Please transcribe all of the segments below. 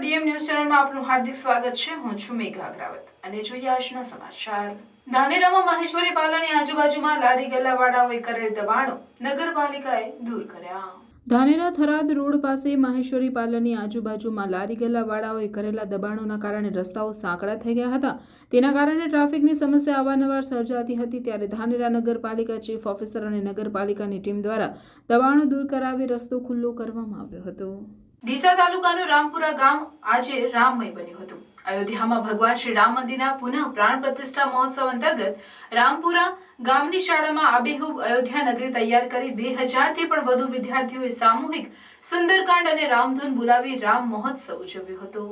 DM news ચેનલમાં આપનું હાર્દિક સ્વાગત છે. હું છું મેઘા અગ્રાવત. અને જોઈએ આજના સમાચાર. ધાનેરામાં મહેશ્વરી પાલાની આજુબાજુમાં લારી ગલ્લાવાળાઓએ કરેલ દબાણો નગરપાલિકાએ દૂર કર્યા. ધાનેરા થરાદ રોડ પાસે મહેશ્વરી પાર્લરની આજુબાજુમાં લારી ગલ્લાવાળાઓએ કરેલા દબાણોના કારણે રસ્તાઓ સાંકડા થઈ ગયા હતા. તેના કારણે ટ્રાફિકની સમસ્યા અવારનવાર સર્જાતી હતી ત્યારે ધાનેરા નગરપાલિકા ચીફ ઓફિસર અને નગરપાલિકાની ટીમ દ્વારા દબાણો દૂર કરાવી રસ્તો ખુલ્લો કરવામાં આવ્યો હતો. ડીસા તાલુકાનું રામપુરા ગામ આજે રામમય બન્યું હતું. અયોધ્યામાં ભગવાન શ્રી રામ મંદિરના પુનઃ પ્રાણ પ્રતિષ્ઠા મહોત્સવ અંતર્ગત રામપુરા ગામની શાળામાં આબેહૂબ અયોધ્યા નગરી તૈયાર કરી બે હજારથી પણ વધુ વિદ્યાર્થીઓએ સામૂહિક સુંદરકાંડ અને રામધૂન બોલાવી રામ મહોત્સવ ઉજવ્યો હતો.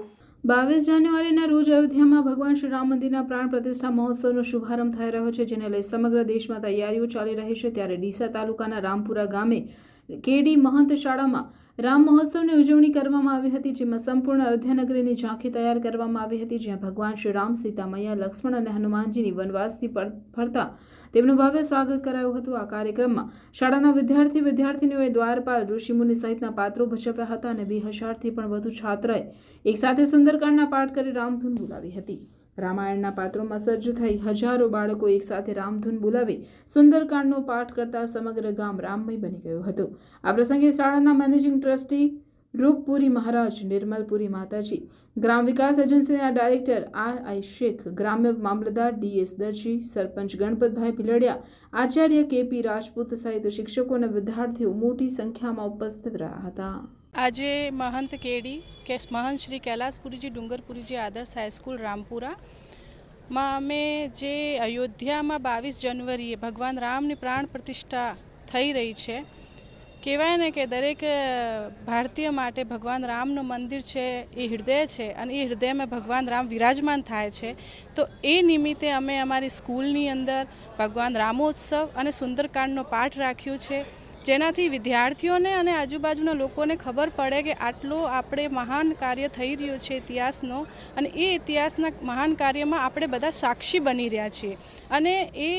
બાવીસ જાન્યુઆરીના રોજ અયોધ્યામાં ભગવાન શ્રી રામ મંદિરના પ્રાણ પ્રતિષ્ઠા મહોત્સવનો શુભારંભ થઈ રહ્યો છે, જેને લઈ સમગ્ર દેશમાં તૈયારીઓ ચાલી રહી છે. ત્યારે ડીસા તાલુકાના રામપુરા ગામે કેડી મહંત શાળામાં રામ મહોત્સવની ઉજવણી કરવામાં આવી હતી, જેમાં સંપૂર્ણ અયોધ્યાનગરીની ઝાંખી તૈયાર કરવામાં આવી હતી, જ્યાં ભગવાન શ્રી રામ સીતા મૈયા લક્ષ્મણ અને હનુમાનજીની વનવાસથી ફરતા તેમનું ભવ્ય સ્વાગત કરાયું હતું. આ કાર્યક્રમમાં શાળાના વિદ્યાર્થી વિદ્યાર્થીનીઓએ દ્વારપાલ ઋષિમુનિ સહિતના પાત્રો ભજવ્યા હતા અને બે હજારથી પણ વધુ છાત્રએ એકસાથે સુંદરકાંડના પાઠ કરી રામધૂન બોલાવી હતી. રામાયણના પાત્રોમાં સજ્જ થઈ હજારો બાળકો એકસાથે રામધૂન બોલાવી સુંદરકાંડનો પાઠ કરતા સમગ્ર ગામ રામમય બની ગયું હતું. આ પ્રસંગે શાળાના મેનેજિંગ ટ્રસ્ટી રૂપપુરી મહારાજ, નિર્મલપુરી માતાજી, ગ્રામ વિકાસ એજન્સીના ડાયરેક્ટર આર આઈ શેખ, ગ્રામ્ય મામલતદાર ડીએસ દરજી, સરપંચ ગણપતભાઈ ભીલડિયા, આચાર્ય કેપી રાજપૂત સહિત શિક્ષકો અને વિદ્યાર્થીઓ મોટી સંખ્યામાં ઉપસ્થિત રહ્યા હતા. આજે મહંત કેડી કે મહંત શ્રી કૈલાસપુરીજી ડુંગરપુરીજી આદર્શ હાઈસ્કૂલ રામપુરા. માં અમે જે અયોધ્યામાં બાવીસ જાન્યુઆરીએ ભગવાન રામની પ્રાણ પ્રતિષ્ઠા થઈ રહી છે, કહેવાય ને કે દરેક ભારતીય માટે ભગવાન રામનું મંદિર છે, એ હૃદય છે અને એ હૃદયમાં ભગવાન રામ વિરાજમાન થાય છે. તો એ નિમિત્તે અમે અમારી સ્કૂલની અંદર ભગવાન રામોત્સવ અને સુંદરકાંડનો પાઠ રાખ્યો છે. જેનાથી વિદ્યાર્થીઓને અને આજુબાજુના લોકોને ખબર પડે કે આટલો આપણે મહાન કાર્ય થઈ રહ્યો છે ઇતિહાસનો અને એ ઇતિહાસના મહાન કાર્યમાં આપણે બધા સાક્ષી બની રહ્યા છીએ. અને એ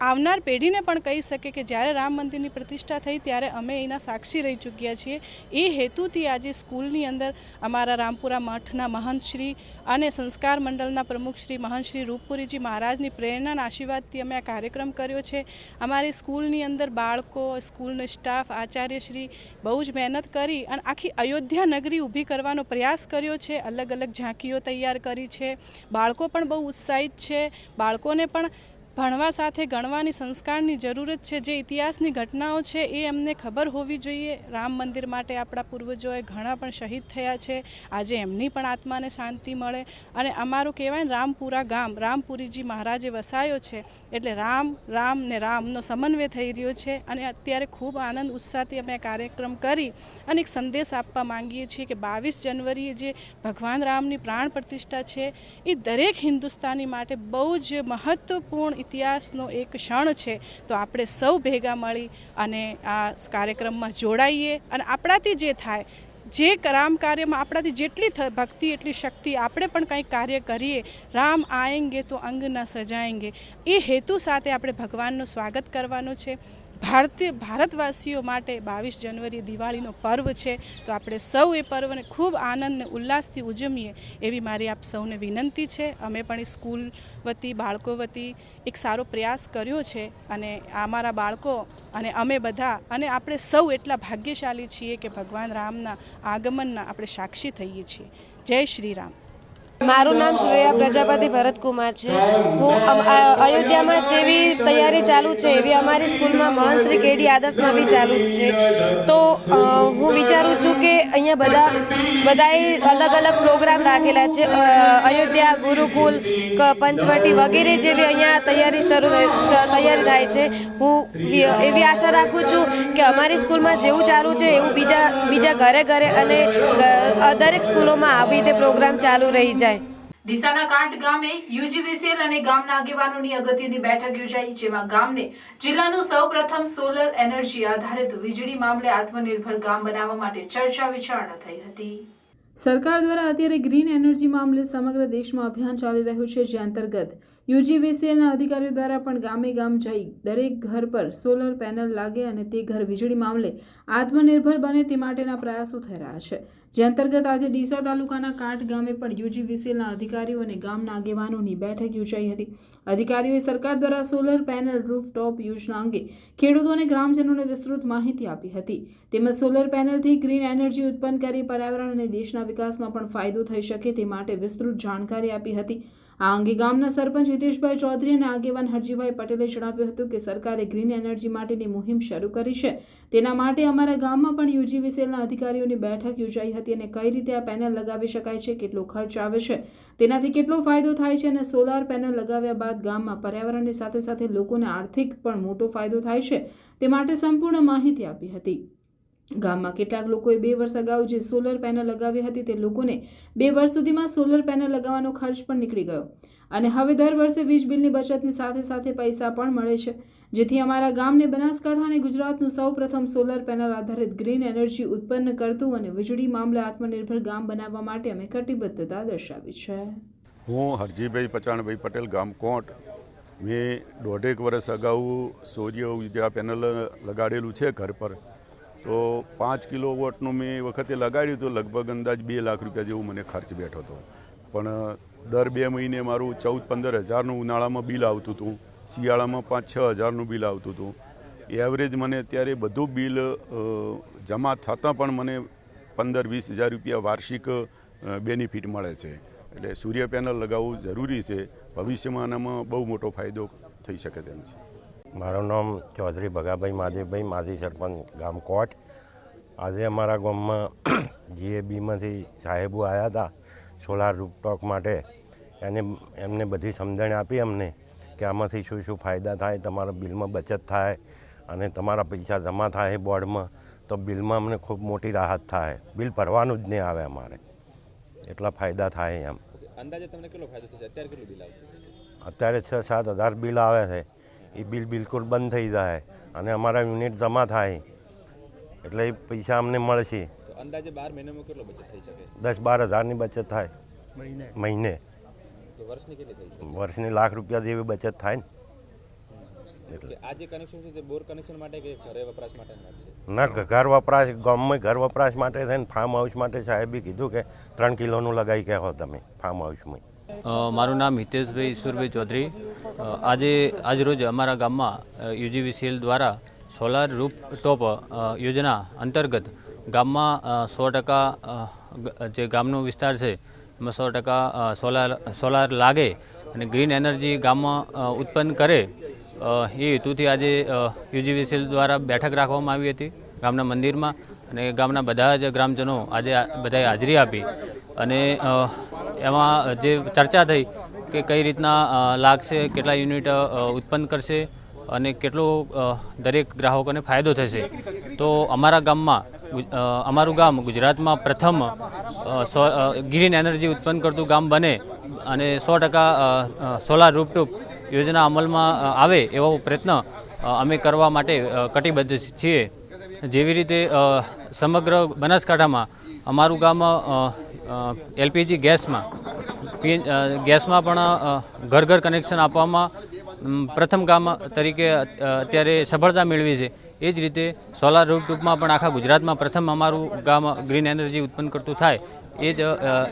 આવનાર પેઢીને પણ કહી શકે કે જ્યારે રામ મંદિરની પ્રતિષ્ઠા થઈ ત્યારે અમે એના સાક્ષી રહી ચૂક્યા છીએ. એ હેતુથી આજે સ્કૂલની અંદર અમારા રામપુરા મઠના મહંતશ્રી અને સંસ્કાર મંડળના પ્રમુખ શ્રી મહંત રૂપપુરીજી મહારાજની પ્રેરણાના આશીર્વાદથી અમે આ કાર્યક્રમ કર્યો છે. અમારી સ્કૂલની અંદર બાળકો, સ્કૂલનો સ્ટાફ, આચાર્યશ્રી બહુ જ મહેનત કરી અને આખી અયોધ્યા નગરી ઊભી કરવાનો પ્રયાસ કર્યો છે. અલગ અલગ ઝાંકીઓ તૈયાર કરી છે. બાળકો પણ બહુ ઉત્સાહિત છે. બાળકોને પણ ભણવા સાથે ગણવાની સંસ્કારની જરૂરત છે. જે ઇતિહાસની ઘટનાઓ છે એ એમને ખબર હોવી જોઈએ. રામ મંદિર માટે આપણા પૂર્વજોએ ઘણા પણ શહીદ થયા છે. આજે એમની પણ આત્માને શાંતિ મળે. અને અમારું કહેવાય રામપુરા ગામ, રામપુરીજી મહારાજે વસાયો છે. એટલે રામ રામ ને રામનો સમન્વય થઈ રહ્યો છે. અને અત્યારે ખૂબ આનંદ, ઉત્સાહથી અમે કાર્યક્રમ કરી અને એક સંદેશ આપવા માંગીએ છીએ કે બાવીસ જાન્યુઆરીએ જે ભગવાન રામની પ્રાણ પ્રતિષ્ઠા છે, એ દરેક હિન્દુસ્તાની માટે બહુ જ મહત્વપૂર્ણ ઇતિહાસનો એક ક્ષણ છે, તો આપણે સૌ ભેગા મળી અને આ કાર્યક્રમમાં જોડાઈએ અને આપણાથી જે થાય, જે રામ કાર્યમાં આપણાથી જેટલી ભક્તિ એટલી શક્તિ આપણે પણ કંઈક કાર્ય કરીએ, રામ આએંગે તો અંગ ન સજાએંગે એ હેતુ સાથે આપણે ભગવાનનું સ્વાગત કરવાનું છે. ભારતીય ભારતવાસીઓ માટે બાવીસ જાન્યુઆરી દિવાળીનો પર્વ છે, તો આપણે સૌ એ પર્વને ખૂબ આનંદ ને ઉલ્લાસથી ઉજવીએ એવી મારી આપ સૌને વિનંતી છે. અમે પણ એ સ્કૂલ વતી, બાળકો વતી એક સારો પ્રયાસ કર્યો છે અને અમારા બાળકો અને અમે બધા અને આપણે સૌ એટલા ભાગ્યશાળી છીએ કે ભગવાન રામના આગમનના આપણે સાક્ષી થઈએ છીએ. જય શ્રી રામ. મારું નામ શ્રેયા પ્રજાપતિ ભરતકુમાર છે. હું અયોધ્યામાં જેવી તૈયારી ચાલુ છે, એવી અમારી સ્કૂલમાં મહંત શ્રી કેડી આદર્શમાં બી ચાલુ જ છે. તો હું વિચારું છું કે અહીંયા બધા, બધાએ અલગ અલગ પ્રોગ્રામ રાખેલા છે. અયોધ્યા, ગુરુકુલ પંચવટી વગેરે જેવી અહીંયા તૈયારી શરૂ તૈયારી થાય છે. હું એવી આશા રાખું છું કે અમારી સ્કૂલમાં જેવું ચાલુ છે, એવું બીજા બીજા ઘરે ઘરે અને દરેક સ્કૂલોમાં આવી રીતે પ્રોગ્રામ ચાલુ રહી જાય. ડીસાના કાંઠ ગામે યુજીવીસીએલ અને ગામના આગેવાનોની અગત્યની બેઠક યોજાઈ, જેમાં ગામને જિલ્લાનું સૌપ્રથમ સોલર એનર્જી આધારિત વીજળી મામલે આત્મનિર્ભર ગામ બનાવવા માટે ચર્ચા વિચારણા થઈ હતી. સરકાર દ્વારા અત્યારે ગ્રીન એનર્જી મામલે સમગ્ર દેશમાં અભિયાન ચાલી રહ્યું છે, જે અંતર્ગત યુજીવીસીએલના અધિકારીઓ દ્વારા પણ ગામે ગામ જઈ દરેક ઘર પર સોલર પેનલ લાગે અને તે ઘર વીજળી મામલે આત્મનિર્ભર બને તે માટેના પ્રયાસો થઈ રહ્યા છે. જે અંતર્ગત આજે ડીસા તાલુકાના કાંઠ ગામે પણ યુજીવીસીએલના અધિકારીઓ અને ગામના આગેવાનોની બેઠક યોજાઈ હતી. અધિકારીઓએ સરકાર દ્વારા સોલર પેનલ રૂફટોપ યોજના અંગે ખેડૂતો અને ગ્રામજનોને વિસ્તૃત માહિતી આપી હતી. તેમજ સોલર પેનલથી ગ્રીન એનર્જી ઉત્પન્ન કરી પર્યાવરણ અને દેશના વિકાસમાં પણ ફાયદો થઈ શકે તે માટે વિસ્તૃત જાણકારી આપી હતી. આ અંગે ગામના સરપંચ હિતેશભાઈ ચૌધરી અને આગેવાન હરજીભાઈ પટેલે જણાવ્યું હતું કે સરકારે ગ્રીન એનર્જી માટેની મુહિમ શરૂ કરી છે. તેના માટે અમારા ગામમાં પણ યુજીવીસીએલના અધિકારીઓની બેઠક યોજાઈ હતી. અને કઈ રીતે આ પેનલ લગાવી શકાય છે, કેટલો ખર્ચ આવે છે, તેનાથી કેટલો ફાયદો થાય છે અને સોલાર પેનલ લગાવ્યા બાદ ગામમાં પર્યાવરણની સાથે સાથે લોકોને આર્થિક પણ મોટો ફાયદો થાય છે, તે માટે સંપૂર્ણ માહિતી આપી હતી. ગામમાં કેટલાક લોકોએ બે વર્ષ અગાઉ જે સોલર પેનલ લગાવી હતી, તે લોકોને બે વર્ષ સુધીમાં સોલર પેનલ લગાવવાનો ખર્ચ પણ નીકળી ગયો. અને હવે દર વર્ષે વીજ બિલની બચતની સાથે સાથે પૈસા પણ મળે છે. જેથી અમારા ગામને બનાસકાંઠા અને ગુજરાતનું સૌ પ્રથમ સોલર પેનલ આધારિત ગ્રીન એનર્જી ઉત્પન્ન કરતું અને વીજળી મામલે આત્મનિર્ભર ગામ બનાવવા માટે અમે કટિબદ્ધતા દર્શાવી છે. હું હરજીભાઈ પચાણભાઈ પટેલ, ગામ કોટ. મેં દોઢેક વર્ષ અગાઉ સૂર્ય ઊર્જા પેનલ લગાડેલું છે ઘર પર. તો પાંચ કિલો વોટનું મેં વખતે લગાડ્યું હતું, લગભગ અંદાજ બે લાખ રૂપિયા જેવું મને ખર્ચ બેઠો હતો. પણ દર બે મહિને મારું ચૌદ પંદર હજારનું ઉનાળામાં બિલ આવતું હતું. શિયાળામાં પાંચ છ હજારનું બિલ આવતું હતું. એવરેજ મને અત્યારે બધું બિલ જમા થતાં પણ મને પંદર વીસ હજાર રૂપિયા વાર્ષિક બેનિફિટ મળે છે. એટલે સૂર્ય પેનલ લગાવવું જરૂરી છે. ભવિષ્યમાં આનામાં બહુ મોટો ફાયદો થઈ શકે તેમ છે. મારું નામ ચૌધરી ભગાભાઈ મહાદેવભાઈ માજી સરપંચ ગામ કોટ. આજે અમારા ગામમાં જીએબીમાંથી સાહેબો આવ્યા હતા. સોલાર રૂપટોક માટે એને એમને બધી સમજણ આપી અમને કે આમાંથી શું શું ફાયદા થાય તમારા બિલમાં બચત થાય અને તમારા પૈસા જમા થાય બોર્ડમાં તો બિલમાં અમને ખૂબ મોટી રાહત થાય. બિલ ભરવાનું જ નહીં આવે અમારે. એટલા ફાયદા થાય એમ. અંદાજે તમને કેટલો ફાયદો થશે? અત્યારે કેટલું બિલ આવશે? અત્યારે છ સાત હજાર બિલ આવે છે. એ બિલ બિલકુલ બંધ થઈ જાય અને અમારા યુનિટ જમા થાય. એટલે એ પૈસા અમને મળશે. અંદાજે બાર મહિનામાં કેટલો બચત થઈ શકે? દસ બાર હજારની બચત થાય. મહિને. તો વર્ષની કેટલી થઈ શકે? વર્ષની લાખ રૂપિયા જેવી બચત થાય ને. એટલે આ જે કનેક્શન છે તે બોર કનેક્શન માટે કે ઘરે વપરાશ માટે છે? ના ઘર વપરાશ ગામમાં ઘર વપરાશ માટે થઈને ફાર્મ હાઉસ માટે સાહેબે કીધું કે ત્રણ કિલોનું લગાવી કહેવો તમે ફાર્મ હાઉસમાં મારું નામ હિતેશભાઈ ઈશ્વરભાઈ ચૌધરી. આજે આજરોજ અમારા ગામમાં યુજીવીસીએલ દ્વારા સોલાર રૂપ ટોપ યોજના અંતર્ગત ગામમાં સો ટકા જે ગામનો વિસ્તાર છે, એમાં સો ટકા સોલાર સોલાર લાગે અને ગ્રીન એનર્જી ગામમાં ઉત્પન્ન કરે એ હેતુથી આજે યુજીવીસીએલ દ્વારા બેઠક રાખવામાં આવી હતી ગામના મંદિરમાં અને ગામના બધા જ ગ્રામજનો આજે બધાએ હાજરી આપી અને એમાં જે ચર્ચા થઈ કે કઈ રીતના લાગશે, કેટલા યુનિટ ઉત્પન્ન કરશે અને કેટલો દરેક ગ્રાહકોને ફાયદો થશે, તો અમારા ગામમાં અમારું ગામ ગુજરાતમાં પ્રથમ ગ્રીન એનર્જી ઉત્પન્ન કરતું ગામ બને અને સો ટકા સોલાર રૂપટૂપ યોજના અમલમાં આવે એવો પ્રયત્ન અમે કરવા માટે કટિબદ્ધ છીએ. જેવી રીતે સમગ્ર બનાસકાંઠામાં અમારું ગામ એલપીજી ગેસમાં, પી ગેસમાં પણ ઘર ઘર કનેક્શન આપવામાં પ્રથમ ગામ તરીકે અત્યારે સફળતા મેળવી છે. એ જ રીતે સોલાર રૂપટૂપમાં પણ આખા ગુજરાતમાં પ્રથમ અમારું ગામ ગ્રીન એનર્જી ઉત્પન્ન કરતું થાય એ જ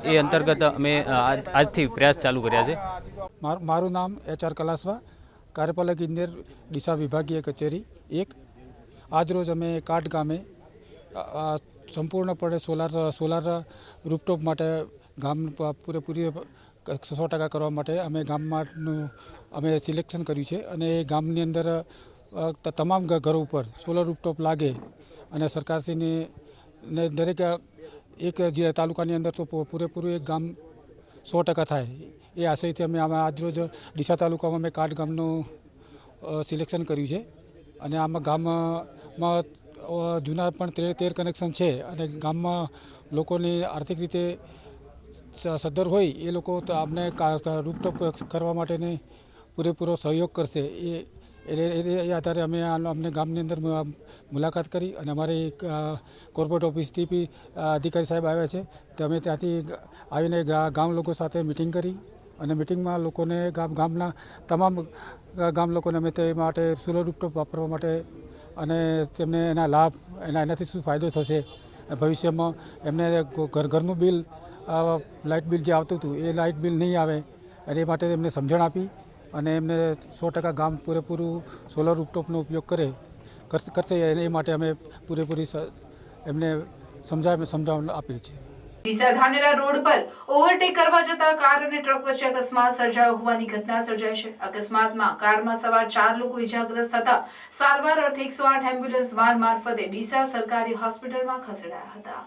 એ અંતર્ગત અમે આજથી પ્રયાસ ચાલુ કર્યા છે. માર- નામ એચ આર કલાસવા, કાર્યપાલક ઇજનેર, ડીસા વિભાગીય કચેરી એક. આજરોજ અમે કાટ ગામે સંપૂર્ણપણે સોલાર સોલાર રૂપટોપ માટે ગામ પૂરેપૂરી સો ટકા કરવા માટે અમે ગામમાંનું અમે સિલેક્શન કર્યું છે અને એ ગામની અંદર તમામ ઘરો ઉપર સોલર રૂપટોપ લાગે અને સરકારશ્રીની, ને દરેક એક જે તાલુકાની અંદર તો પૂરેપૂરું એક ગામ સો ટકા થાય. એ આશયથી અમે આમાં આજરોજ ડીસા તાલુકામાં અમે કાટ ગામનું સિલેક્શન કર્યું છે. અને આમાં ગામમાં જૂના પણ તેર તેર કનેક્શન છે અને ગામમાં લોકોની આર્થિક રીતે સદ્ધર હોય એ લોકો અમને રૂપટોપ કરવા માટેની પૂરેપૂરો સહયોગ કરશે. એ એટલે એ- આધારે અમે અમને ગામની અંદર મુલાકાત કરી અને અમારી કોર્પોરેટ ઓફિસથી બી અધિકારી સાહેબ આવ્યા છે. તો અમે ત્યાંથી આવીને ગામ લોકો સાથે મિટિંગ કરી અને મિટિંગમાં લોકોને ગામ ગામના તમામ ગામ લોકોને અમે તે માટે સોલર રૂપટોપ વાપરવા માટે અને તેમને એના લાભ, એના એનાથી શું ફાયદો થશે ભવિષ્યમાં એમને ઘર ઘરનું બિલ લાઇટ બિલ જે આવતું હતું એ લાઇટ બિલ નહીં આવે અને એ માટે એમને સમજણ આપી અને એમને સો ટકા ગામ પૂરેપૂરું સોલર રૂપટોપનો ઉપયોગ કરે કરશે એ માટે અમે પૂરેપૂરી એમને સમજાવ સમજાવણ આપેલી છે. ડીસા ધાનેરા રોડ પર ઓવરટેક કરવા જતા કાર અને ટ્રક વચ્ચે અકસ્માત સર્જાયો હોવાની ઘટના સર્જાઈ છે. અકસ્માતમાં કારમાં સવાર ચાર લોકો ઇજાગ્રસ્ત થતા સારવાર અર્થે એકસો આઠ એમ્બ્યુલન્સ વાન મારફતે ડીસા સરકારી હોસ્પિટલમાં ખસેડાયા હતા.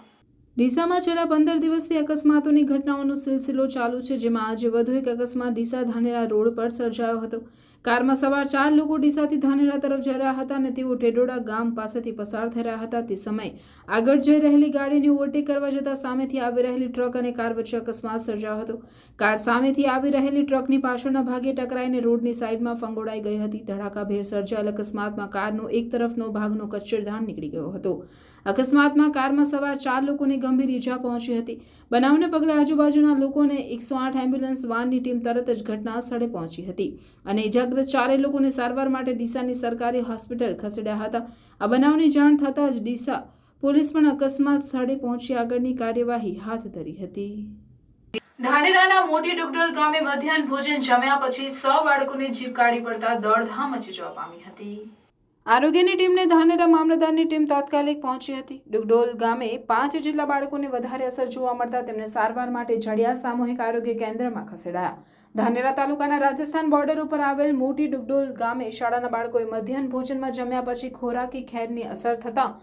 ડીસામાં છેલ્લા પંદર દિવસથી અકસ્માતોની ઘટનાઓનો સિલસિલો ચાલુ છે, જેમાં આજે વધુ એક અકસ્માત ડીસા ધાનેરા રોડ પર સર્જાયો હતો. કારમાં સવાર ચાર લોકો ડીસાથી ધાનેરા તરફ જઈ રહ્યા હતા અને તેઓ ટેડોડા ગામ પાસેથી પસાર થઈ રહ્યા હતા. તે સમયે આગળ જઈ રહેલી ગાડીને ઓવરટેક કરવા જતાં સામેથી આવી રહેલી ટ્રક અને કાર વચ્ચે અકસ્માત સર્જાયો હતો. કાર સામેથી આવી રહેલી ટ્રકની પાછળના ભાગે ટકરાઈને રોડની સાઈડમાં ફંગોળાઈ ગઈ હતી. ધડાકાભેર સર્જાયેલ અકસ્માતમાં કારનો એક તરફનો ભાગનો કચ્છરધાન નીકળી ગયો હતો. અકસ્માતમાં કારમાં સવાર ચાર લોકોને ગંભીર ઈજા પહોંચી હતી. બનાવને પગલે આજુબાજુના લોકોને એકસો આઠ એમ્બ્યુલન્સ, વાનની ટીમ તરત જ ઘટના સ્થળે પહોંચી હતી અને ઈજાગ્રસ્ત ચારેય લોકોને સારવાર માટે ડીસાની સરકારી હોસ્પિટલ ખસેડ્યા હતા. આ બનાવની જાણ થતાં જ ડીસા પોલીસ પણ અકસ્માત સ્થળે પહોંચી આગળની કાર્યવાહી હાથ ધરી હતી. ધાનેરાના મોટી ડુગડોલ ગામે મધ્યાહન ભોજન જમ્યા પછી સો બાળકોને જીભ કાઢી પડતા દોડધામ મચી જવા પામી હતી. આરોગ્યની ટીમને ધાનેરા મામલતદારની ટીમ તાત્કાલિક પહોંચી હતી. ડુગડોલ ગામે પાંચ જેટલા બાળકોને વધારે અસર જોવા મળતા તેમને સારવાર માટે જડિયા સામૂહિક આરોગ્ય કેન્દ્રમાં ખસેડાયા. ધાનેરા તાલુકાના રાજસ્થાન બોર્ડર ઉપર આવેલ મોટી ડુગડોલ ગામે શાળાના બાળકોએ મધ્યાહન ભોજનમાં જમ્યા પછી ખોરાકી ખેરની અસર થતાં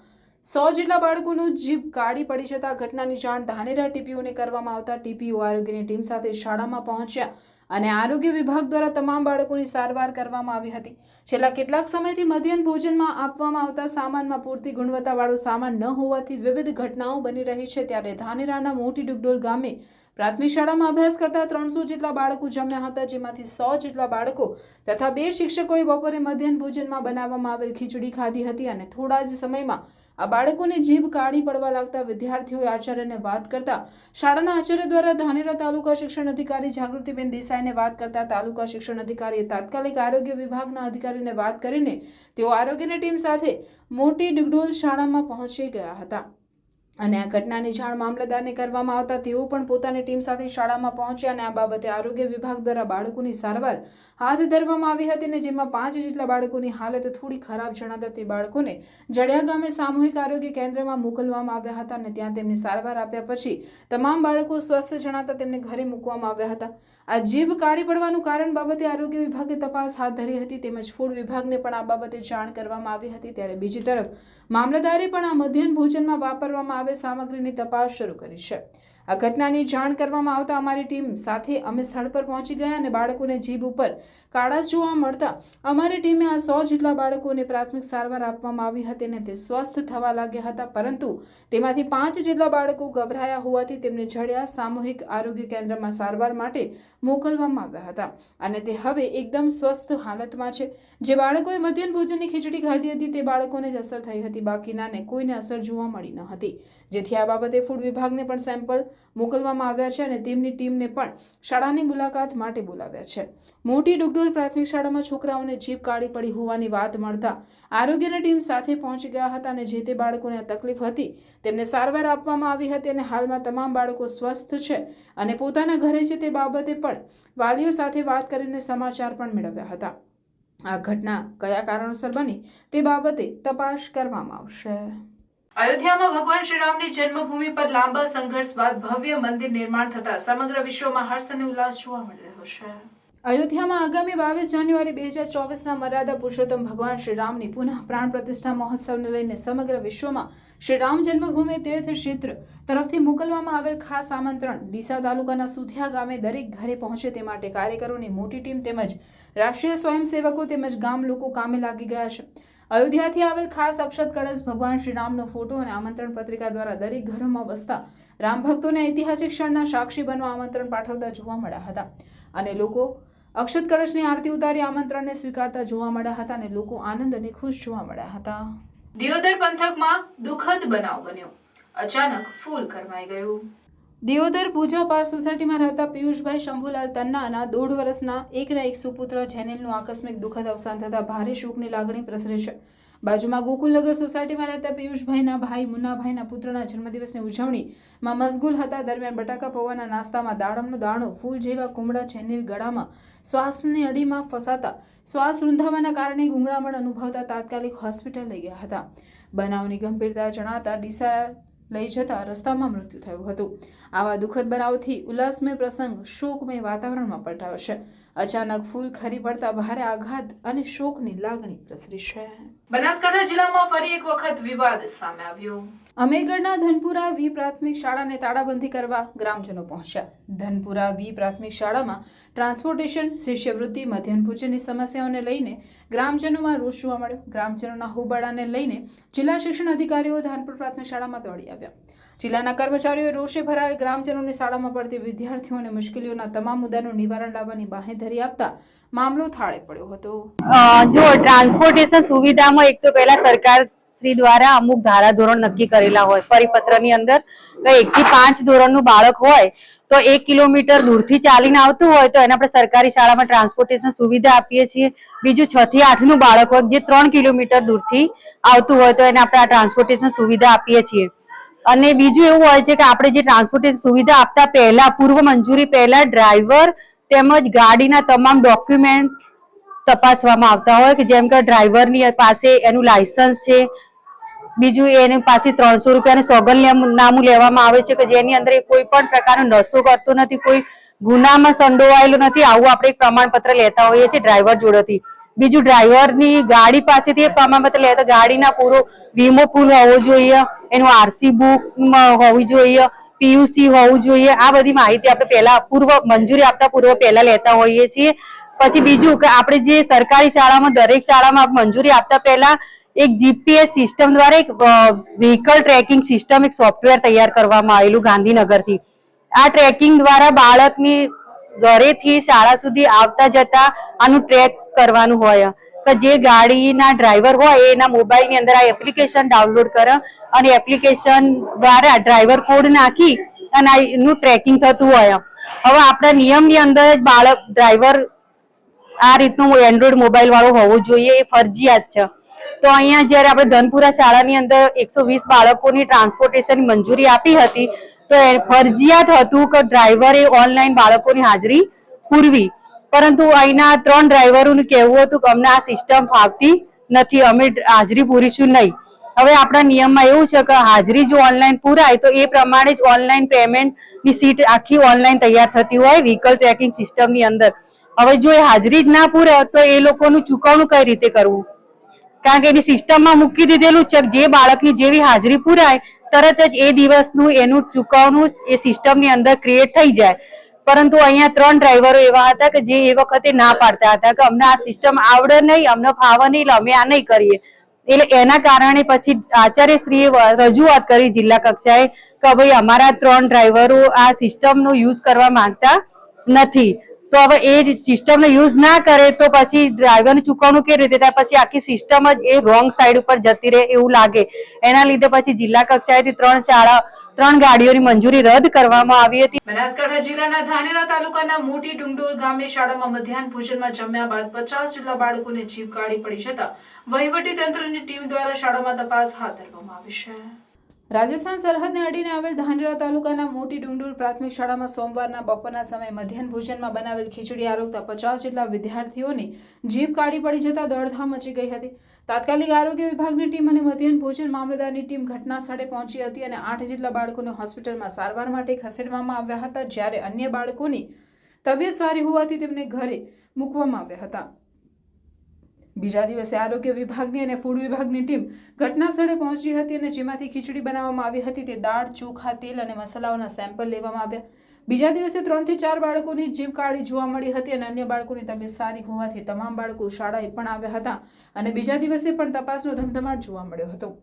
સો જેટલા બાળકોનું જીભ કાઢી પડી જતા ઘટનાની જાણ ધાનેરા ટીપીઓને કરવામાં આવતા ટીપીઓ આરોગ્યની ટીમ સાથે શાળામાં પહોંચ્યા અને આરોગ્ય વિભાગ દ્વારા તમામ બાળકોની સારવાર કરવામાં આવી હતી. છેલ્લા કેટલાક સમયથી મધ્યાહન ભોજનમાં આપવામાં આવતા સામાનમાં પૂરતી ગુણવત્તાવાળો સામાન ન હોવાથી વિવિધ ઘટનાઓ બની રહી છે. ત્યારે ધાનેરાના મોટી ડુગડોલ ગામે પ્રાથમિક શાળામાં અભ્યાસ કરતા ત્રણસો જેટલા બાળકો જમ્યા હતા, જેમાંથી સો જેટલા બાળકો તથા બે શિક્ષકોએ બપોરે મધ્યાહન ભોજનમાં બનાવવામાં આવેલ ખીચડી ખાધી હતી અને થોડા જ સમયમાં આ બાળકોને જીભ કાઢી પડવા લાગતા વિદ્યાર્થીઓએ આચાર્યને વાત કરતા શાળાના આચાર્ય દ્વારા ધાનેરા તાલુકા શિક્ષણ અધિકારી જાગૃતિબેન દેસાઈને વાત કરતા તાલુકા શિક્ષણ અધિકારીએ તાત્કાલિક આરોગ્ય વિભાગના અધિકારીને વાત કરીને તેઓ આરોગ્યની ટીમ સાથે મોટી ડુગડોલ શાળામાં પહોંચી ગયા હતા. અને આ ઘટનાની જાણ મામલતદારને કરવામાં આવતા તેઓ પણ પોતાની ટીમ સાથે શાળામાં પહોંચ્યા અને આ બાબતે આરોગ્ય વિભાગ દ્વારા બાળકોની સારવાર હાથ ધરવામાં આવી હતી અને જેમાં પાંચ જેટલા બાળકોની હાલત થોડી ખરાબ જણાતા તે બાળકોને જડિયા ગામે સામૂહિક આરોગ્ય કેન્દ્રમાં મોકલવામાં આવ્યા હતા અને ત્યાં તેમની સારવાર આપ્યા પછી તમામ બાળકો સ્વસ્થ જણાતા તેમને ઘરે મૂકવામાં આવ્યા હતા. આ જીભ કાઢી પડવાનું કારણ બાબતે આરોગ્ય વિભાગે તપાસ હાથ ધરી હતી તેમજ ફૂડ વિભાગને પણ આ બાબતે જાણ કરવામાં આવી હતી ત્યારે બીજી તરફ મામલતદારે પણ આ મધ્યાહન ભોજનમાં વાપરવામાં આવેલ સામગ્રીની તપાસ શરૂ કરી છે. આ ઘટનાની જાણ કરવામાં આવતા અમારી ટીમ સાથે અમે સ્થળ પર પહોંચી ગયા અને બાળકોને જીભ ઉપર કાળાશ જોવા મળતા અમારી ટીમે આ સો જેટલા બાળકોને પ્રાથમિક સારવાર આપવામાં આવી હતી અને તે સ્વસ્થ થવા લાગ્યા હતા, પરંતુ તેમાંથી પાંચ જેટલા બાળકો ગભરાયા હોવાથી તેમને જડ્યા સામૂહિક આરોગ્ય કેન્દ્રમાં સારવાર માટે મોકલવામાં આવ્યા હતા અને તે હવે એકદમ સ્વસ્થ હાલતમાં છે. જે બાળકોએ મધ્યાહન ભોજનની ખીચડી ખાધી હતી, તે બાળકોને જ અસર થઈ હતી. બાકીનાને કોઈને અસર જોવા મળી ન હતી. જેથી આ બાબતે ફૂડ વિભાગને પણ સેમ્પલ મોકલવામાં આવ્યા છે અને તેમની ટીમને પણ શાળાની મુલાકાત માટે બોલાવ્યા છે. મોટી ડુગડોલ પ્રાથમિક શાળામાં છોકરાઓને જીભ કાઢી પડી હોવાની વાત મળતા આરોગ્યની ટીમ સાથે પહોંચી ગયા હતા અને જે તે બાળકોને તકલીફ હતી તેમને સારવાર આપવામાં આવી હતી અને હાલમાં તમામ બાળકો સ્વસ્થ છે અને પોતાના ઘરે છે તે બાબતે પણ વાલીઓ સાથે વાત કરીને સમાચાર પણ મેળવ્યા હતા. આ ઘટના કયા કારણોસર બની તે બાબતે તપાસ કરવામાં આવશે. અયોધ્યામાં ભગવાન શ્રીરામની જન્મભૂમિ પર લાંબા સંઘર્ષ બાદ ભવ્ય મંદિર નિર્માણ થતા સમગ્ર વિશ્વમાં હર્ષ અને ઉલ્લાસ જોવા મળી રહ્યો છે. અયોધ્યામાં આગામી બાવીસ જાન્યુઆરી બે હજાર ચોવીસના મર્યાદા પુરુષોત્તમ ભગવાન શ્રીરામની પુનઃ પ્રાણ પ્રતિષ્ઠા મહોત્સવને લઈને સમગ્ર વિશ્વમાં શ્રીરામ જન્મભૂમિ તીર્થ ક્ષેત્ર તરફથી મોકલવામાં આવેલ ખાસ આમંત્રણ ડીસા તાલુકાના સુધિયા ગામે દરેક ઘરે પહોંચે તે માટે કાર્યકરોની મોટી ટીમ તેમજ રાષ્ટ્રીય સ્વયંસેવકો તેમજ ગામ લોકો કામે લાગી ગયા છે. અયોધ્યાથી આવેલ ખાસ અક્ષત કળશ ભગવાન શ્રીરામનો ફોટો અને આમંત્રણ પત્રિકા દ્વારા દરેક ઘરોમાં વસતા રામ ભક્તોને ઐતિહાસિક ક્ષણના સાક્ષી બનવા આમંત્રણ પાઠવતા જોવા મળ્યા હતા. અને લોકો અક્ષત કળશની આરતી ઉતારી આમંત્રણને સ્વીકારતા જોવા મળ્યા હતા અને લોકો આનંદ અને ખુશ જોવા મળ્યા હતા. દિયોદર પંથકમાં દુઃખદ બનાવ બન્યો. અચાનક ફૂલ કરમાઈ ગયું. દિયોદર પૂજાપાર સોસાયટીમાં રહેતા પિયુષભાઈ શંભુલાલ તન્નાના દોઢ વર્ષના એકના એક સુપુત્ર જેનિલનું આકસ્મિક દુઃખદ અવસાન થતાં ભારે શોકની લાગણી પ્રસરે છે. બાજુમાં ગોકુલનગર સોસાયટીમાં રહેતા પિયુષભાઈના ભાઈ મુન્નાભાઈના પુત્રના જન્મદિવસની ઉજવણીમાં મશગુલ હતા. દરમિયાન બટાકા પૌવાના નાસ્તામાં દાડમનો દાણો, ફૂલ જેવા કુમળા જેનિલ ગળામાં શ્વાસની અડીમાં ફસાતા શ્વાસ રૂંધાવાના કારણે ગુંગળામણ અનુભવતા તાત્કાલિક હોસ્પિટલ લઈ ગયા હતા. બનાવની ગંભીરતા જણાતા ડીસા લઈ જતા રસ્તામાં મૃત્યુ થયું હતું. આવા દુઃખદ બનાવથી ઉલ્લાસમય પ્રસંગ શોકમય વાતાવરણમાં પલટાયો છે. અચાનક ફૂલ ખરી પડતા ભારે આઘાત અને શોકની લાગણી પ્રસરી છે. બનાસકાંઠા જિલ્લામાં ફરી એક વખત વિવાદ સામે આવ્યો. અમેગઢના ધનપુરા વી પ્રાથમિક શાળાને તાળાબંધી કરવા ગ્રામજનો પહોંચ્યા. ધનપુરા વી પ્રાથમિક શાળામાં ટ્રાન્સપોર્ટેશન શિષ્યવૃત્તિ મધ્યાહન ભોજનની સમસ્યાઓને લઈને ગ્રામજનોમાં રોષ જોવા મળ્યો. ગ્રામજનોના હોબાળાને લઈને જિલ્લા શિક્ષણ અધિકારીઓ ધાનપુર પ્રાથમિક શાળામાં દોડી આવ્યા. જિલ્લાના કર્મચારીઓએ રોષે ભરાયેલ ગ્રામજનોની શાળામાં પડતી વિદ્યાર્થીઓને મુશ્કેલીઓના તમામ મુદ્દાનું નિવારણ લાવવાની બાહેધરી આપતા મામલો થાળે પડ્યો હતો. જો ટ્રાન્સપોર્ટેશન સુવિધામાં એક તો પહેલા સરકાર શ્રી દ્વારા અમુક ધારાધોરણ નક્કી કરેલા હોય, પરિપત્રની અંદર તો એક થી પાંચ ધોરણનું બાળક હોય, તો એક કિલોમીટર દૂરથી ચાલીને આવતું હોય, તો એને આપણે સરકારી શાળામાં ટ્રાન્સપોર્ટેશન સુવિધા આપીએ છીએ. બીજું છ થી આઠનું બાળક હોય, જે ત્રણ કિલોમીટર દૂરથી આવતું હોય, તો એને આપણે આ ટ્રાન્સપોર્ટેશન સુવિધા આપીએ છીએ. અને બીજું એવું હોય છે કે આપણે જે ટ્રાન્સપોર્ટેશન સુવિધા આપતા પહેલા, પૂર્વ મંજૂરી પહેલા ડ્રાઈવર તેમજ ગાડીના તમામ ડોક્યુમેન્ટ તપાસવામાં આવતા હોય કે જેમ કે ડ્રાઈવરની પાસે એનું લાયસન્સ છે, બીજું એની પાસે ત્રણસો રૂપિયાનું સોગંદનામું લેવામાં આવે છે કે જેની અંદર એ કોઈ પણ પ્રકારનો નશો કરતો નથી, કોઈ ગુનામાં સંડોવાયેલો નથી, આવું આપણે પ્રમાણપત્ર લેતા હોઈએ છીએ ડ્રાઈવર જોડેથી. બીજું ડ્રાઈવરની ગાડી પાસેથી એ લે લેતા ગાડીના પૂરો વીમો પૂલ હોવો જોઈએ, એનું આરસી બુક હોવી જોઈએ પીયુસી હોવું જોઈએ, આ બધી માહિતી આપણે પહેલા પૂર્વ, મંજૂરી આપતા પૂર્વ પહેલા લેતા હોઈએ છીએ. પછી બીજું કે આપણે જે સરકારી શાળામાં, દરેક શાળામાં મંજૂરી આપતા પહેલા એક જીપીએસ સિસ્ટમ દ્વારા એક વ્હીકલ ટ્રેકિંગ સિસ્ટમ એક સોફ્ટવેર તૈયાર કરવામાં આવેલું ગાંધીનગરથી. આ ટ્રેકિંગ દ્વારા બાળકની ઘરેથી શાળા સુધી આવતા જતા આનું ટ્રેક કરવાનું હોય. કે જે ગાડીના ડ્રાઈવર હોય એના મોબાઈલની અંદર આ એપ્લિકેશન ડાઉનલોડ કરે અને એપ્લિકેશન દ્વારા ડ્રાઈવર કોડ નાખી અને એનું ટ્રેકિંગ થતું હોય. હવે આપણા નિયમની અંદર જ બાળક ડ્રાઈવર આ રીતનું એન્ડ્રોઈડ મોબાઈલ વાળો હોવો જોઈએ એ ફરજિયાત છે. તો અહીંયા જ્યારે આપણે ધનપુરા શાળાની અંદર એકસો વીસ બાળકોની ટ્રાન્સપોર્ટેશન મંજૂરી આપી હતી, તો ફરજિયાત હતું કે ડ્રાઈવરે ઓનલાઈન બાળકોની હાજરી પૂરવી. પરંતુ અહીંના ત્રણ ડ્રાઈવરોનું કહેવું હતું કે અમને આ સિસ્ટમ ફાવતી નથી, અમે હાજરી પૂરીશું નહીં. હવે આપણા નિયમમાં એવું છે કે હાજરી જો ઓનલાઈન પૂરાય, તો એ પ્રમાણે જ ઓનલાઈન પેમેન્ટની સીટ આખી ઓનલાઈન તૈયાર થતી હોય વ્હીકલ ટ્રેકિંગ સિસ્ટમની અંદર. હવે જો એ હાજરી જ ના પૂરે, તો એ લોકોનું ચૂકવણું કઈ રીતે કરવું? કારણ કે એની સિસ્ટમમાં મૂકી દીધેલું છે જે બાળકની જેવી હાજરી પૂરાય, તરત જ એ દિવસનું એનું ચૂકવણું એ સિસ્ટમની અંદર ક્રિએટ થઈ જાય. પરંતુ અહીંયા ત્રણ ડ્રાઈવરો એવા હતા કે જે એ વખતે ના પાડતા હતા કે અમને આ સિસ્ટમ આવડે નહીં, અમને ફાવે નહીં અમે આ નહીં કરીએ. એટલે એના કારણે પછી આચાર્યશ્રીએ રજૂઆત કરી જિલ્લા કક્ષાએ કે ભાઈ અમારા ત્રણ ડ્રાઈવરો આ સિસ્ટમનો યુઝ કરવા માંગતા નથી. તો હવે એ સિસ્ટમનો યુઝ ના કરે તો પછી ડ્રાઈવરનું ચૂકવણું કેવી રીતે થાય? પછી આખી સિસ્ટમ જ એ રોંગ સાઈડ ઉપર જતી રહે એવું લાગે. એના લીધે પછી જિલ્લા કક્ષાએથી ત્રણ શાળા ત્રણ ગાડીઓની મંજૂરી રદ કરવામાં આવી હતી. બનાસકાંઠા જિલ્લાના ધાનેરા તાલુકાના મોટી ડુંગડોલ ગામે શાળામાં મધ્યાહન ભોજનમાં જમ્યા બાદ પચાસ જેટલા બાળકોને જીવ કાઢી પડી જતા વહીવટી તંત્રની ટીમ દ્વારા શાળામાં તપાસ હાથ ધરવામાં આવી છે. રાજસ્થાન સરહદને અડીને આવેલ ધાનેરા તાલુકાના મોટી ડુંડુર પ્રાથમિક શાળામાં સોમવારના બપોરના સમયે મધ્યાહન ભોજનમાં બનાવેલ ખીચડી આરોગતા પચાસ જેટલા વિદ્યાર્થીઓની જીભ કાઢી પડી જતા દોડધામ મચી ગઈ હતી. તાત્કાલિક આરોગ્ય વિભાગની ટીમ અને મધ્યાહન ભોજન મામલતદારની ટીમ ઘટના સ્થળે પહોંચી હતી અને આઠ જેટલા બાળકોને હોસ્પિટલમાં સારવાર માટે ખસેડવામાં આવ્યા હતા, જ્યારે અન્ય બાળકોની તબિયત સારી હોવાથી તેમને ઘરે મૂકવામાં આવ્યા હતા. બીજા દિવસે આરોગ્ય વિભાગની અને ફૂડ વિભાગની ટીમ ઘટના સ્થળે પહોંચી હતી અને જેમાંથી ખીચડી બનાવવામાં આવી હતી તે દાળ, ચોખા, તેલ અને મસાલાઓના સેમ્પલ લેવામાં આવ્યા. બીજા દિવસે ત્રણથી ચાર બાળકોની જીભ કાળી જોવા મળી હતી અને અન્ય બાળકોની તબિયત સારી હોવાથી તમામ બાળકો શાળાએ પણ આવ્યા હતા અને બીજા દિવસે પણ તપાસનો ધમધમાટ જોવા મળ્યો હતો.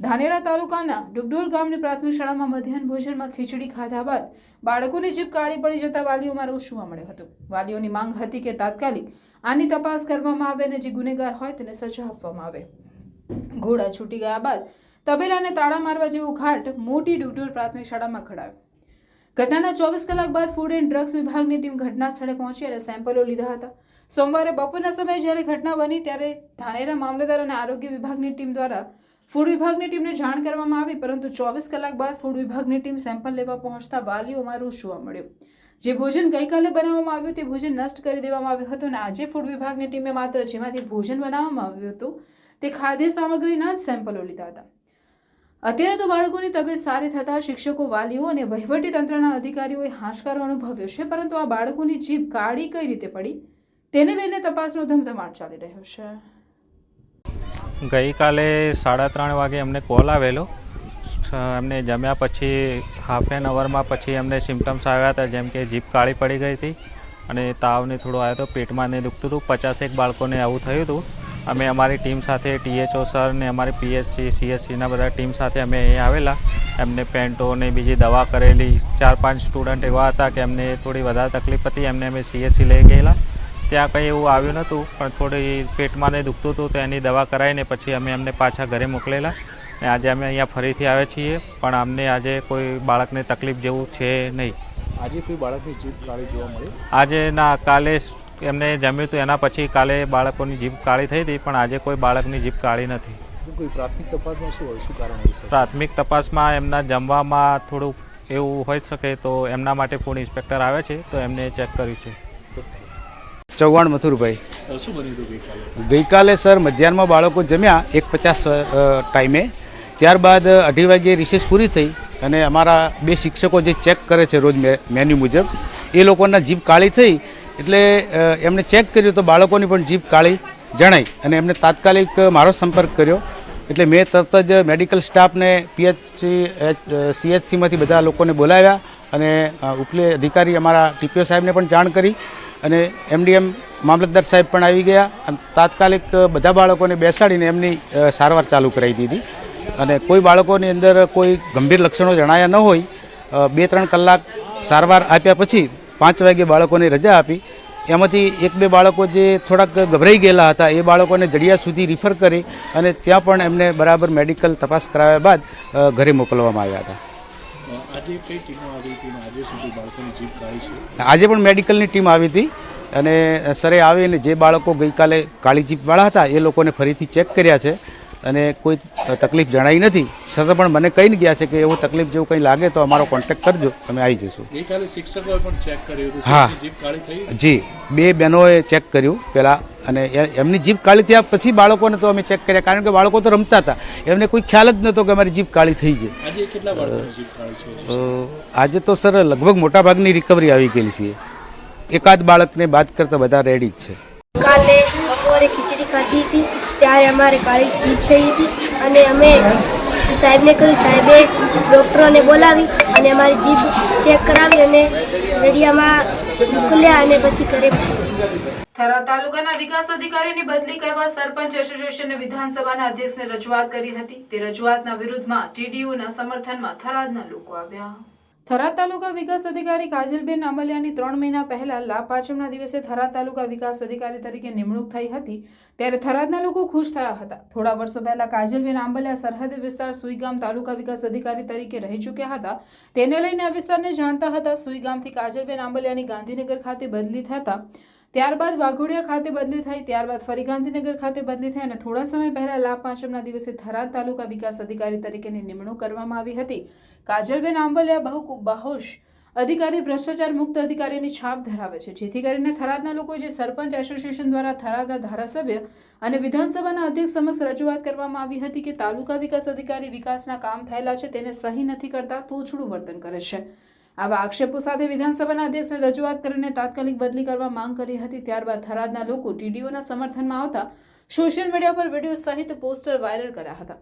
ધાનેરા તાલુકાના ડુગડોલ ગામની પ્રાથમિક શાળામાં મધ્યાહન ભોજનમાં ખીચડી ખાધા બાદ બાળકોની જીભ કાળી પડી જતા વાલીઓમાં રોષ જોવા મળ્યો હતો. વાલીઓની માંગ હતી કે તાત્કાલિક આની તપાસ કરવામાં આવે અને જે ગુનેગાર હોય તેને સજા આપવામાં આવે. ઘોડા છૂટી ગયા બાદ તબેલાને તાળા મારવા જેવો ઘાટ મોટી ડુગડોલ પ્રાથમિક શાળામાં ખડાવ્યો ઘટનાના ચોવીસ કલાક બાદ ફૂડ એન્ડ ડ્રગ્સ વિભાગની ટીમ ઘટના સ્થળે પહોંચી અને સેમ્પલો લીધા હતા. સોમવારે બપોરના સમયે જ્યારે ઘટના બની ત્યારે ધાનેરા મામલતદાર અને આરોગ્ય વિભાગની ટીમ દ્વારા ફૂડ વિભાગની ટીમને જાણ કરવામાં આવી, પરંતુ ચોવીસ કલાક બાદ ફૂડ વિભાગની ટીમ સેમ્પલ લેવા પહોંચતા વાલીઓમાં રોષ જોવા મળ્યો. જે ભોજન ગઈકાલે બનાવવામાં આવ્યું તે ભોજન નષ્ટ કરી દેવામાં આવ્યું હતું અને આજે ફૂડ વિભાગની ટીમે માત્ર જેમાંથી ભોજન બનાવવામાં આવ્યું હતું, તે ખાદ્ય સામગ્રીના જ સેમ્પલો લીધા હતા. અત્યારે તો બાળકોની તબિયત સારી થતાં શિક્ષકો, વાલીઓ અને વહીવટી તંત્રના અધિકારીઓએ હાશકારો અનુભવ્યો છે, પરંતુ આ બાળકોની જીભ કાળી કઈ રીતે પડી, તેને લઈને તપાસનો ધમધમાટ ચાલી રહ્યો છે. ગઈકાલે સાડા ત્રણ વાગે અમને કોલ આવેલો. એમને જમ્યા પછી હાફ એન અવરમાં પછી એમને સિમ્ટમ્સ આવ્યા હતા, જેમ કે જીભ કાળી પડી ગઈ હતી અને તાવને થોડો આવ્યો હતો પેટમાં ને દુખતું હતું. પચાસેક બાળકોને આવું થયું હતું. અમે અમારી ટીમ સાથે ટીએચઓ સર ને અમારી પીએચસી સીએસસીના બધા ટીમ સાથે અમે અહીં આવેલા. એમને પેન્ટો ને બીજી દવા કરેલી. ચાર પાંચ સ્ટુડન્ટ એવા હતા કે એમને થોડી વધારે તકલીફ હતી. એમને અમે સીએસસી લઈ ગયેલા. ત્યાં કંઈ એવું આવ્યું નહોતું પણ થોડી પેટમાં ને દુખતું હતું તો એની દવા કરાવીને પછી અમે એમને પાછા ઘરે મોકલેલા. અને આજે અમે અહીંયા ફરીથી આવ્યા છીએ પણ અમને આજે કોઈ બાળકને તકલીફ જેવું છે નહીં. આજે કોઈ બાળકની જીભ કાળી જોવા મળી? આજે ના કાલે એમને જમ્યું હતું એના પછી કાલે બાળકોની જીભ કાળી થઈ હતી પણ આજે કોઈ બાળકની જીભ કાળી નથી. કોઈ પ્રાથમિક તપાસમાં શું હોય શું કારણ હોય પ્રાથમિક તપાસમાં એમના જમવામાં થોડું એવું હોઈ શકે તો એમના માટે ફૂડ ઇન્સ્પેક્ટર આવે છે તો એમને ચેક કર્યું છે. ચૌહાણ મથુરભાઈ. ગઈકાલે સર મધ્યાહનમાં બાળકો જમ્યા એક પચાસ ટાઈમે. ત્યારબાદ અઢી વાગ્યે રિસેસ પૂરી થઈ અને અમારા બે શિક્ષકો જે ચેક કરે છે રોજ મેન્યુ મુજબ, એ લોકોના જીભ કાળી થઈ એટલે એમણે ચેક કર્યું તો બાળકોની પણ જીભ કાળી જણાઈ અને એમને તાત્કાલિક મારો સંપર્ક કર્યો. એટલે મેં તરત જ મેડિકલ સ્ટાફને પીએચસી સીએચસીમાંથી બધા લોકોને બોલાવ્યા અને ઉપલે અધિકારી અમારા ટીપીઓ સાહેબને પણ જાણ કરી અને એમડીએમ મામલતદાર સાહેબ પણ આવી ગયા અને તાત્કાલિક બધા બાળકોને બેસાડીને એમની સારવાર ચાલુ કરાવી દીધી. અને કોઈ બાળકોની અંદર કોઈ ગંભીર લક્ષણો જણાયા ન હોય બે ત્રણ કલાક સારવાર આપ્યા પછી પાંચ વાગે બાળકોને રજા આપી. એમાંથી એક બે બાળકો જે થોડાક ગભરાઈ ગયેલા હતા, એ બાળકોને જડિયા સુધી રિફર કરી અને ત્યાં પણ એમને બરાબર મેડિકલ તપાસ કરાવ્યા બાદ ઘરે મોકલવામાં આવ્યા હતા. આજે પણ મેડિકલની ટીમ આવી હતી અને સરે આવીને જે બાળકો ગઈકાલે કાળી જીપવાળા હતા એ લોકોને ફરીથી ચેક કર્યા છે. અને કોઈ તકલીફ જણાઈ નથી. સર પણ મને કહીને ગયા છે કે એવું તકલીફ જેવું કંઈ લાગે તો અમારો કોન્ટેક્ટ કરજો અમે આવી જઈશું. હા. જી. બે બહેનોએ ચેક કર્યું પહેલાં અને એ- એમની જીભ કાળી થયા પછી બાળકોને તો અમે ચેક કર્યા કારણ કે બાળકો તો રમતા હતા. એમને કોઈ ખ્યાલ જ નહોતો કે અમારી જીભ કાળી થઈ છે. આજે કેટલા બાળકોની જીભ કાળી છે? અ, આજે તો સર લગભગ મોટાભાગની રિકવરી આવી ગયેલી છે. એકાદ બાળકને બાદ કરતાં બધા રેડી જ છે. કાલે બપોરે ખીચડી ખાધી હતી. ત્યારે અમારે કાળી જીભ થઈ હતી. અને અમે સાહેબને કહ્યું, સાહેબે ડૉક્ટરોને બોલાવી અને અમારી જીભ ચેક કરાવી અને રેડિયામાં મોકલ્યા અને પછી ઘરે થરાદ તાલુકાના વિકાસ અધિકારીની બદલી કરવા સરપંચ એસોસિએશને વિધાનસભાના અધ્યક્ષને રજૂઆત કરી હતી. તે રજૂઆતના વિરુદ્ધમાં ટીડીયુના સમર્થનમાં થરાદના લોકો આવ્યા. થરાદ તાલુકા વિકાસ અધિકારી કાજલબેન અમલિયાની ત્રણ મહિના પહેલા લાભ પાંચમના દિવસે થરાદ તાલુકા વિકાસ અધિકારી તરીકે નિમણૂક થઈ હતી. ત્યારે થરાદના લોકો ખુશ થયા હતા. થોડા વર્ષો પહેલા કાજલબેન આંબલિયા સરહદ વિસ્તાર સુઈગામ તાલુકા વિકાસ અધિકારી તરીકે રહી ચૂક્યા હતા. તેને લઈને આ વિસ્તારને જાણતા હતા, સુઈગામથી કાજલબેન આંબલિયાની ગાંધીનગર ખાતે બદલી થતા. ત્યારબાદ વાઘોડિયા ખાતે બદલી થઈ, ત્યારબાદ ફરી ગાંધીનગર ખાતે બદલી થઈ અને થોડા સમય પહેલા લાભ પાંચમના દિવસે થરાદ તાલુકા વિકાસ અધિકારી તરીકેની નિમણૂક કરવામાં આવી હતી. કાજલબેન આંબલિયા બહુ બહોશ અધિકારી, ભ્રષ્ટાચાર મુક્ત અધિકારીની છાપ ધરાવે છે. જેથી કરીને થરાદના લોકોએ જે સરપંચ એસોસિએશન દ્વારા થરાદના ધારાસભ્ય અને વિધાનસભાના અધ્યક્ષ સમક્ષ રજૂઆત કરવામાં આવી હતી કે તાલુકા વિકાસ અધિકારી વિકાસના કામ થયેલા છે, તેને સહી નથી કરતા તોછડું વર્તન કરે છે. આવા આક્ષેપો સાથે વિધાનસભાના અધ્યક્ષને રજૂઆત કરીને તાત્કાલિક બદલી કરવા માંગ કરી હતી. ત્યારબાદ થરાદના લોકો ટીડીઓના સમર્થનમાં આવતા સોશિયલ મીડિયા પર વીડિયો સહિત પોસ્ટર વાયરલ કર્યા હતા.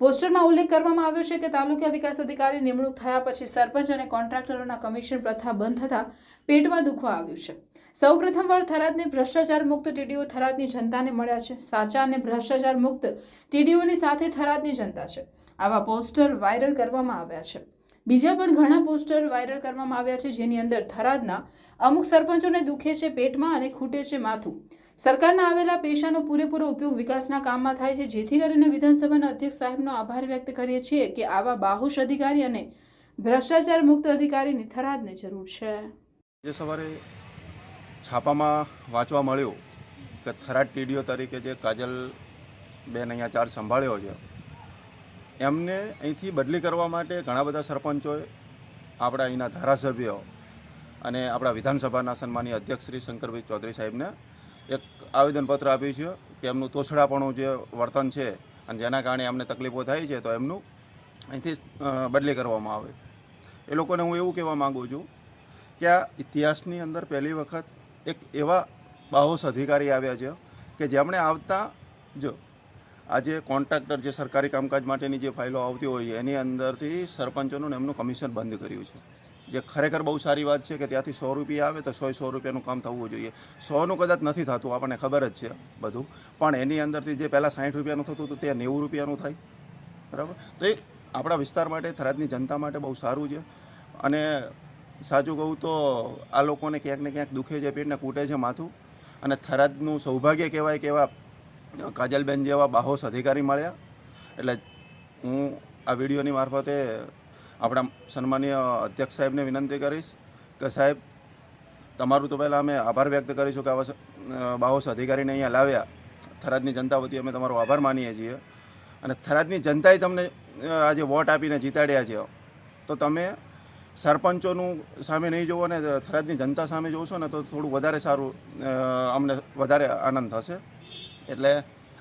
પોસ્ટરમાં ઉલ્લેખ કરવામાં આવ્યો છે કે તાલુકા વિકાસ અધિકારી નિમણૂક થયા પછી સરપંચ અને કોન્ટ્રાક્ટરોના કમિશન પ્રથા બંધ થતાં પેટમાં દુખવા આવ્યું છે. સૌ પ્રથમવાર થરાદને ભ્રષ્ટાચાર મુક્ત ટીડીઓ થરાદની જનતાને મળ્યા છે. સાચા અને ભ્રષ્ટાચાર મુક્ત ટીડીઓની સાથે થરાદની જનતા છે. આવા પોસ્ટર વાયરલ કરવામાં આવ્યા છે. બીજા પણ ઘણા પોસ્ટર વાયરલ કરવામાં આવ્યા છે, જેની અંદર થરાદના અમુક સરપંચોને દુખે છે પેટમાં અને ખૂટે છે માથું. સરકારના આવેલા પૈસાનો પૂરેપૂરો ઉપયોગ વિકાસના કામમાં થાય છે, જેથી કરીને વિધાનસભાના અધ્યક્ષ સાહેબનો આભાર વ્યક્ત કરીએ છીએ કે આવા બાહુશ અધિકારી અને ભ્રષ્ટાચાર મુક્ત અધિકારીની થરાદને જરૂર છે. જે સવારે છાપામાં વાંચવા મળ્યું કે થરાદ ટીડીઓ તરીકે જે કાજલ બેન અહીંયા ચાર્જ સંભાળ્યો છે, એમને અહીંથી બદલી કરવા માટે ઘણા બધા સરપંચોએ આપણા અહીંના ધારાસભ્યો અને આપણા વિધાનસભાના સન્માનીય અધ્યક્ષ શ્રી શંકરભાઈ ચૌધરી સાહેબને એક આવેદનપત્ર આપ્યું છે કે એમનું તોછડાપણું જે વર્તન છે અને જેના કારણે એમને તકલીફો થાય છે, તો એમનું અહીંથી બદલી કરવામાં આવે. એ લોકોને હું એવું કહેવા માગું છું કે આ ઇતિહાસની અંદર પહેલી વખત એક એવા બાહોશ અધિકારી આવ્યા છે કે જેમણે આવતા, જો, આજે કોન્ટ્રાક્ટર જે સરકારી કામકાજ માટેની જે ફાઇલો આવતી હોય એની અંદરથી સરપંચોનું એમનું કમિશન બંધ કર્યું છે. જે ખરેખર બહુ સારી વાત છે કે ત્યાંથી સો રૂપિયા આવે તો સો સો રૂપિયાનું કામ થવું જોઈએ. સોનું કદાચ નથી થતું, આપણને ખબર જ છે બધું. પણ એની અંદરથી જે પહેલાં સાઠ રૂપિયાનું થતું હતું તે નેવું રૂપિયાનું થાય. બરાબર? તો એ આપણા વિસ્તાર માટે, થરાદની જનતા માટે બહુ સારું છે. અને સાચું કહું તો આ લોકોને ક્યાંક ને ક્યાંક દુખે છે પેટને કૂટે છે માથું. અને થરાદનું સૌભાગ્ય કહેવાય કે એવા કાજલબેન જેવા બાહોશ અધિકારી મળ્યા. એટલે હું આ વિડીયોની મારફતે આપણા સન્માનીય અધ્યક્ષ સાહેબને વિનંતી કરીશ કે સાહેબ, તમારું તો પહેલાં અમે આભાર વ્યક્ત કરીશું કે આવા બાહોશ અધિકારીને અહીંયા લાવ્યા. થરાદની જનતા વતી અમે તમારો આભાર માનીએ છીએ. અને થરાદની જનતાએ તમને આજે વોટ આપીને જીતાડ્યા છે. તો તમે સરપંચોનું સામે નહીં જોવો ને થરાદની જનતા સામે જોશો ને તો થોડું વધારે સારું અમને વધારે આનંદ થશે. એટલે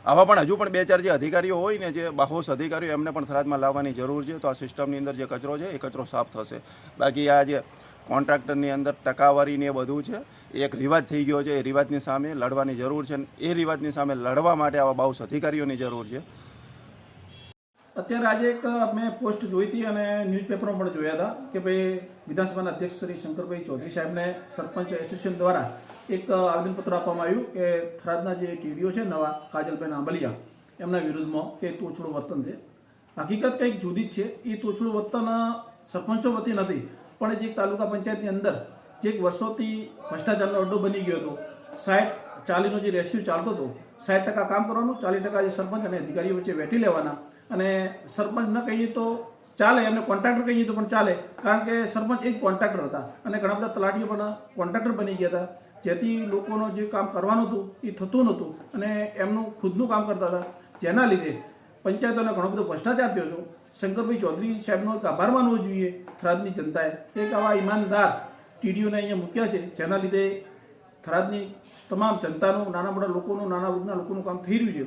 આવા પણ હજુ પણ બે ચાર જે અધિકારીઓ હોય ને જે બાહોશ અધિકારીઓ, એમને પણ થરાદમાં લાવવાની જરૂર છે. તો આ સિસ્ટમની અંદર જે કચરો છે, એ કચરો સાફ થશે. બાકી આ જે કોન્ટ્રાક્ટરની અંદર ટકાવારી ને એ બધું છે એક રિવાજ થઈ ગયો છે. એ રિવાજની સામે લડવાની જરૂર છે એ રિવાજની સામે લડવા માટે આવા બાહોશ અધિકારીઓની જરૂર છે. અત્યારે આજે એક મેં પોસ્ટ જોઈ હતી અને ન્યૂઝપેપરમાં પણ જોયા હતા કે ભાઈ વિધાનસભાના અધ્યક્ષ શ્રી શંકરભાઈ ચૌધરી સાહેબને સરપંચ એસોસિએશન દ્વારા એક આવેદનપત્ર આપવામાં આવ્યું કે થરાદના જે ટીડીઓ છે નવા કાજલબેન આંબલિયા એમના વિરુદ્ધમાં કે તોછડું વર્તન છે. હકીકત કંઈક જુદી જ છે. એ તોછડું વર્તન સરપંચો વતી નથી, પણ જે તાલુકા પંચાયતની અંદર જે એક વર્ષોથી ભ્રષ્ટાચારનો અડ્ડો બની ગયો હતો સાઠ ચાલીનો જે રેશિયો ચાલતો હતો, સાઠ ટકા કામ કરવાનું, ચાલીસ ટકા જે સરપંચ અને અધિકારીઓ વચ્ચે વેઠી લેવાના. અને સરપંચ ન કહીએ તો ચાલે, એમને કોન્ટ્રાક્ટર કહીએ તો પણ ચાલે, કારણ કે સરપંચ એક કોન્ટ્રાક્ટર હતા. અને ઘણા બધા તલાટીઓ પણ કોન્ટ્રાક્ટર બની ગયા હતા. જેથી લોકોનું જે કામ કરવાનું હતું, એ થતું નહોતું. અને એમનું ખુદનું કામ કરતા હતા. જેના લીધે પંચાયતોને ઘણો બધો ભ્રષ્ટાચાર થયો હતો શંકરભાઈ ચૌધરી સાહેબનો એક આભાર માનવો જોઈએ, થરાદની જનતાએ. એક આવા ઈમાનદાર ટીડીઓને અહીંયા મૂક્યા છે. જેના લીધે થરાદની તમામ જનતાનું, નાના મોટા લોકોનું, નાના વર્ગના લોકોનું કામ થઈ રહ્યું છે.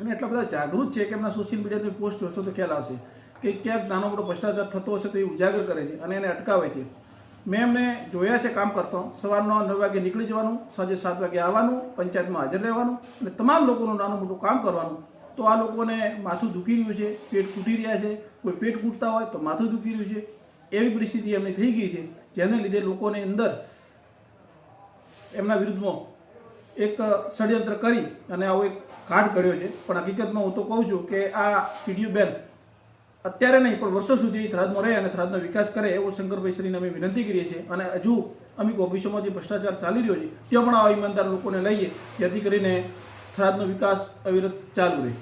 અને એટલા બધા જાગૃત છે કે એમના સોશિયલ મીડિયા પોસ્ટ જોશો તો ખ્યાલ આવશે કે ક્યાંક નાનો મોટો ભ્રષ્ટાચાર થતો હશે તો એ ઉજાગર કરે છે અને એને અટકાવે છે. મેં એમને જોયા છે કામ કરતો, સવારના નવ વાગે નીકળી જવાનું, સાંજે સાત વાગે આવવાનું, પંચાયતમાં હાજર રહેવાનું અને તમામ લોકોનું નાનું મોટું કામ કરવાનું. તો આ લોકોને માથું દુખી રહ્યું છે, પેટ કૂટી રહ્યા છે, કોઈ પેટ કૂટતા હોય તો માથું દુખી રહ્યું છે. એવી પરિસ્થિતિ એમની થઈ ગઈ છે, જેને લીધે લોકોની અંદર એમના વિરુદ્ધમાં એક ષડયંત્ર કરી અને આવો એક કાંડ કર્યો છે. પણ હકીકતમાં હું તો કહું છું કે આ પીડીયુ બેન અત્યારે નહીં, પણ વર્ષો સુધી થરાદમાં રહે અને થરાદનો વિકાસ કરે એવો શંકરભાઈ શ્રીને અમે વિનંતી કરીએ છીએ. અને હજુ અમુક ઓફિસોમાં જે ભ્રષ્ટાચાર ચાલી રહ્યો છે, ત્યાં પણ આવા ઈમાનદાર લોકોને લઈએ, જેથી કરીને થરાદનો વિકાસ અવિરત ચાલુ રહે.